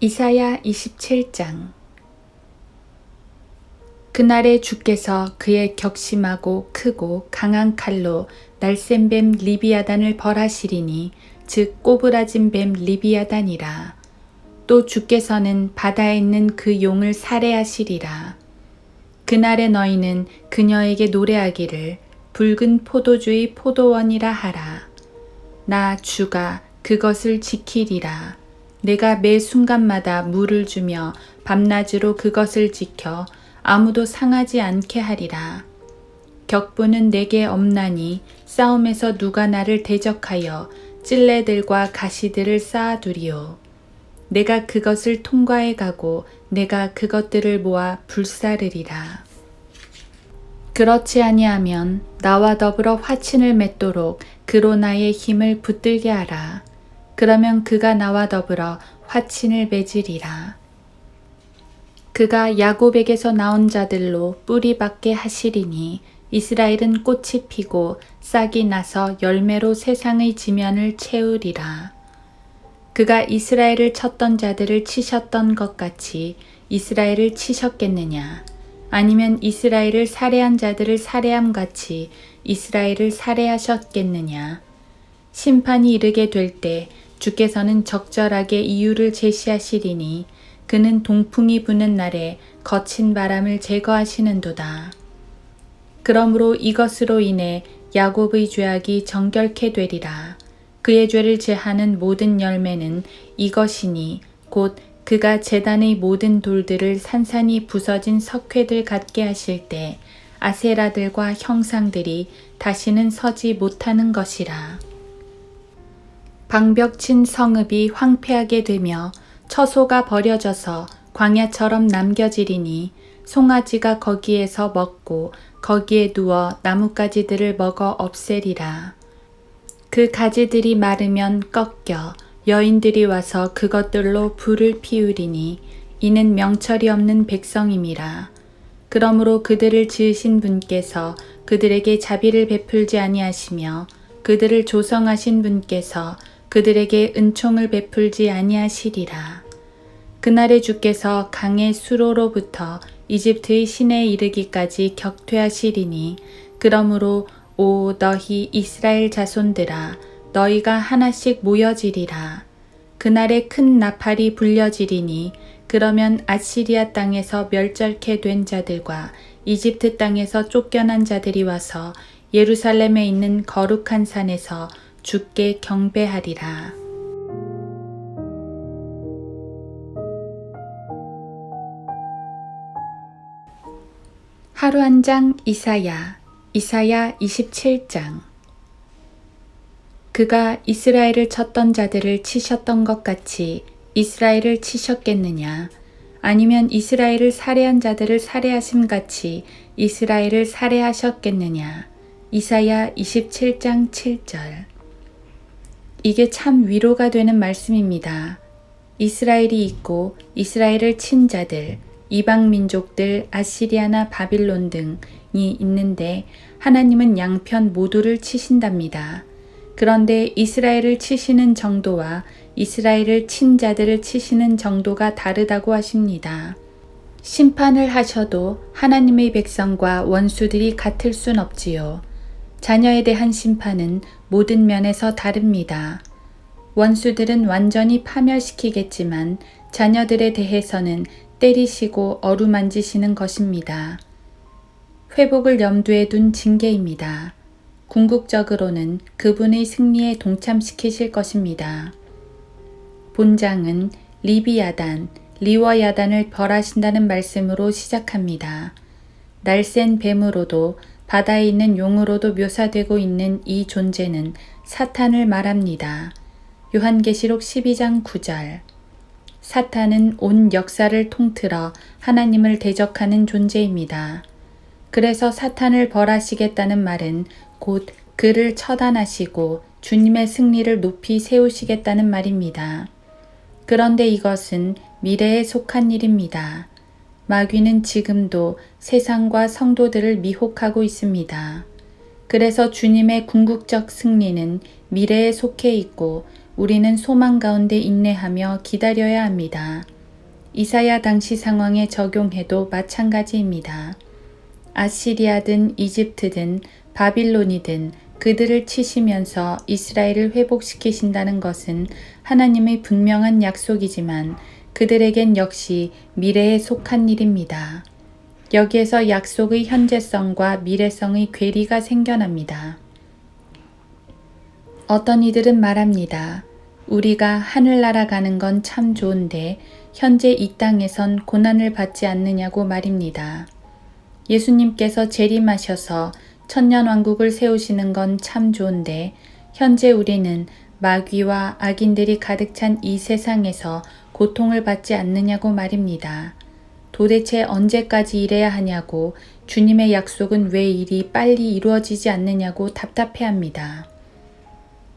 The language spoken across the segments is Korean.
이사야 27장. 그날에 주께서 그의 격심하고 크고 강한 칼로 날쌘 뱀 리비아단을 벌하시리니 즉 꼬부라진 뱀 리비아단이라. 또 주께서는 바다에 있는 그 용을 살해하시리라. 그날에 너희는 그녀에게 노래하기를 붉은 포도주의 포도원이라 하라. 나 주가 그것을 지키리라 내가 매 순간마다 물을 주며 밤낮으로 그것을 지켜 아무도 상하지 않게 하리라. 격분은 내게 없나니 싸움에서 누가 나를 대적하여 찔레들과 가시들을 쌓아두리오. 내가 그것을 통과해 가고 내가 그것들을 모아 불사르리라. 그렇지 아니하면 나와 더불어 화친을 맺도록 그로 나의 힘을 붙들게 하라. 그러면 그가 나와 더불어 화친을 맺으리라. 그가 야곱에게서 나온 자들로 뿌리 받게 하시리니 이스라엘은 꽃이 피고 싹이 나서 열매로 세상의 지면을 채우리라. 그가 이스라엘을 쳤던 자들을 치셨던 것 같이 이스라엘을 치셨겠느냐? 아니면 이스라엘을 살해한 자들을 살해함 같이 이스라엘을 살해하셨겠느냐? 심판이 이르게 될 때 주께서는 적절하게 이유를 제시하시리니 그는 동풍이 부는 날에 거친 바람을 제거하시는도다. 그러므로 이것으로 인해 야곱의 죄악이 정결케 되리라. 그의 죄를 제하는 모든 열매는 이것이니 곧 그가 재단의 모든 돌들을 산산이 부서진 석회들 같게 하실 때 아세라들과 형상들이 다시는 서지 못하는 것이라. 방벽친 성읍이 황폐하게 되며 처소가 버려져서 광야처럼 남겨지리니 송아지가 거기에서 먹고 거기에 누워 나뭇가지들을 먹어 없애리라. 그 가지들이 마르면 꺾여 여인들이 와서 그것들로 불을 피우리니 이는 명철이 없는 백성임이라. 그러므로 그들을 지으신 분께서 그들에게 자비를 베풀지 아니하시며 그들을 조성하신 분께서 그들에게 은총을 베풀지 아니하시리라. 그날에 주께서 강의 수로로부터 이집트의 신에 이르기까지 격퇴하시리니 그러므로 오 너희 이스라엘 자손들아 너희가 하나씩 모여지리라. 그날에 큰 나팔이 불려지리니 그러면 아시리아 땅에서 멸절케 된 자들과 이집트 땅에서 쫓겨난 자들이 와서 예루살렘에 있는 거룩한 산에서 주께 경배하리라. 하루 한 장 이사야 이사야 27장. 그가 이스라엘을 쳤던 자들을 치셨던 것 같이 이스라엘을 치셨겠느냐? 아니면 이스라엘을 살해한 자들을 살해하심 같이 이스라엘을 살해하셨겠느냐? 이사야 27장 7절 이게 참 위로가 되는 말씀입니다. 이스라엘이 있고 이스라엘을 친 자들, 이방 민족들, 아시리아나 바빌론 등이 있는데 하나님은 양편 모두를 치신답니다. 그런데 이스라엘을 치시는 정도와 이스라엘을 친 자들을 치시는 정도가 다르다고 하십니다. 심판을 하셔도 하나님의 백성과 원수들이 같을 순 없지요. 자녀에 대한 심판은 모든 면에서 다릅니다. 원수들은 완전히 파멸시키겠지만 자녀들에 대해서는 때리시고 어루만지시는 것입니다. 회복을 염두에 둔 징계입니다. 궁극적으로는 그분의 승리에 동참시키실 것입니다. 본장은 리비야단, 리워야단을 벌하신다는 말씀으로 시작합니다. 날쌘 뱀으로도 바다에 있는 용으로도 묘사되고 있는 이 존재는 사탄을 말합니다. 요한계시록 12장 9절. 사탄은 온 역사를 통틀어 하나님을 대적하는 존재입니다. 그래서 사탄을 벌하시겠다는 말은 곧 그를 처단하시고 주님의 승리를 높이 세우시겠다는 말입니다. 그런데 이것은 미래에 속한 일입니다. 마귀는 지금도 세상과 성도들을 미혹하고 있습니다. 그래서 주님의 궁극적 승리는 미래에 속해 있고 우리는 소망 가운데 인내하며 기다려야 합니다. 이사야 당시 상황에 적용해도 마찬가지입니다. 아시리아든 이집트든 바빌론이든 그들을 치시면서 이스라엘을 회복시키신다는 것은 하나님의 분명한 약속이지만 그들에겐 역시 미래에 속한 일입니다. 여기에서 약속의 현재성과 미래성의 괴리가 생겨납니다. 어떤 이들은 말합니다. 우리가 하늘나라 가는 건 참 좋은데 현재 이 땅에선 고난을 받지 않느냐고 말입니다. 예수님께서 재림하셔서 천년왕국을 세우시는 건 참 좋은데 현재 우리는 마귀와 악인들이 가득 찬 이 세상에서 고통을 받지 않느냐고 말입니다. 도대체 언제까지 이래야 하냐고 주님의 약속은 왜 일이 빨리 이루어지지 않느냐고 답답해 합니다.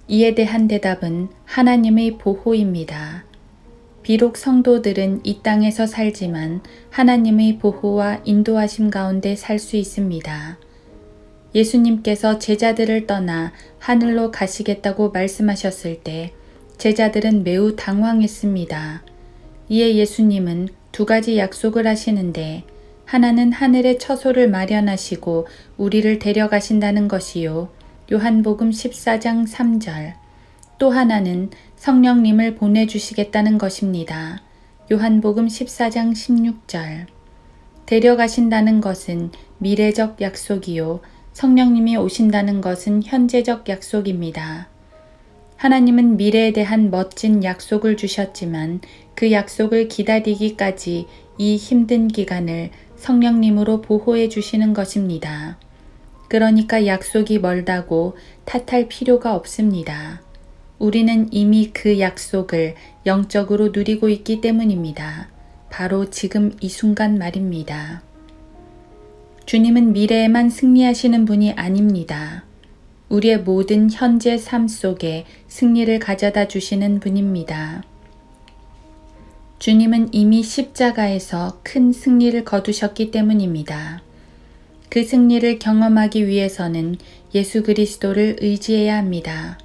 이에 대한 대답은 하나님의 보호입니다. 비록 성도들은 이 땅에서 살지만 하나님의 보호와 인도하심 가운데 살 수 있습니다. 예수님께서 제자들을 떠나 하늘로 가시겠다고 말씀하셨을 때 제자들은 매우 당황했습니다. 이에 예수님은 두 가지 약속을 하시는데 하나는 하늘의 처소를 마련하시고 우리를 데려가신다는 것이요. 요한복음 14장 3절. 또 하나는 성령님을 보내주시겠다는 것입니다. 요한복음 14장 16절. 데려가신다는 것은 미래적 약속이요. 성령님이 오신다는 것은 현재적 약속입니다. 하나님은 미래에 대한 멋진 약속을 주셨지만 그 약속을 기다리기까지 이 힘든 기간을 성령님으로 보호해 주시는 것입니다. 그러니까 약속이 멀다고 탓할 필요가 없습니다. 우리는 이미 그 약속을 영적으로 누리고 있기 때문입니다. 바로 지금 이 순간 말입니다. 주님은 미래에만 승리하시는 분이 아닙니다. 우리의 모든 현재 삶 속에 승리를 가져다 주시는 분입니다. 주님은 이미 십자가에서 큰 승리를 거두셨기 때문입니다. 그 승리를 경험하기 위해서는 예수 그리스도를 의지해야 합니다.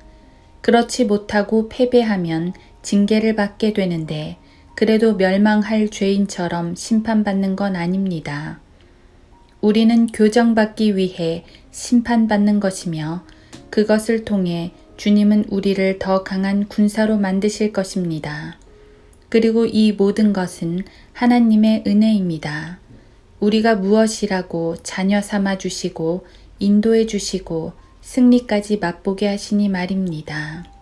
그렇지 못하고 패배하면 징계를 받게 되는데 그래도 멸망할 죄인처럼 심판받는 건 아닙니다. 우리는 교정받기 위해 심판받는 것이며 그것을 통해 주님은 우리를 더 강한 군사로 만드실 것입니다. 그리고 이 모든 것은 하나님의 은혜입니다. 우리가 무엇이라고 자녀 삼아 주시고 인도해 주시고 승리까지 맛보게 하시니 말입니다.